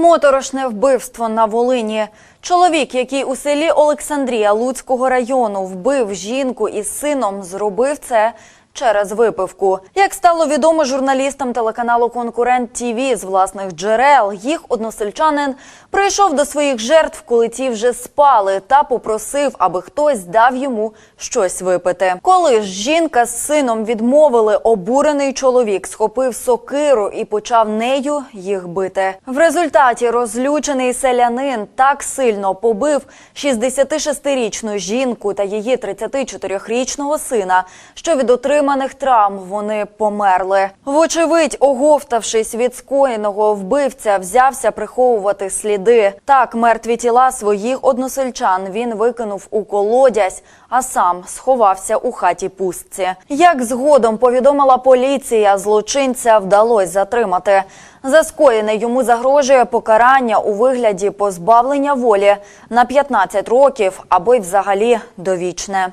Моторошне вбивство на Волині. Чоловік, який у селі Олександрія Луцького району вбив жінку із сином, зробив це через випивку. Як стало відомо журналістам телеканалу Конкурент ТІВІ з власних джерел, їх односельчанин прийшов до своїх жертв, коли ті вже спали, та попросив, аби хтось дав йому щось випити. Коли ж жінка з сином відмовили, обурений чоловік схопив сокиру і почав нею їх бити. В результаті розлючений селянин так сильно побив 66-річну жінку та її 34-річного сина, що від отриманих травм вони померли. Вочевидь, оговтавшись від скоєного, вбивця взявся приховувати сліди. Так, мертві тіла своїх односельчан він викинув у колодязь, а сам сховався у хаті пустці. Як згодом повідомила поліція, злочинця вдалося затримати. За скоєне йому загрожує покарання у вигляді позбавлення волі на 15 років або й взагалі довічне.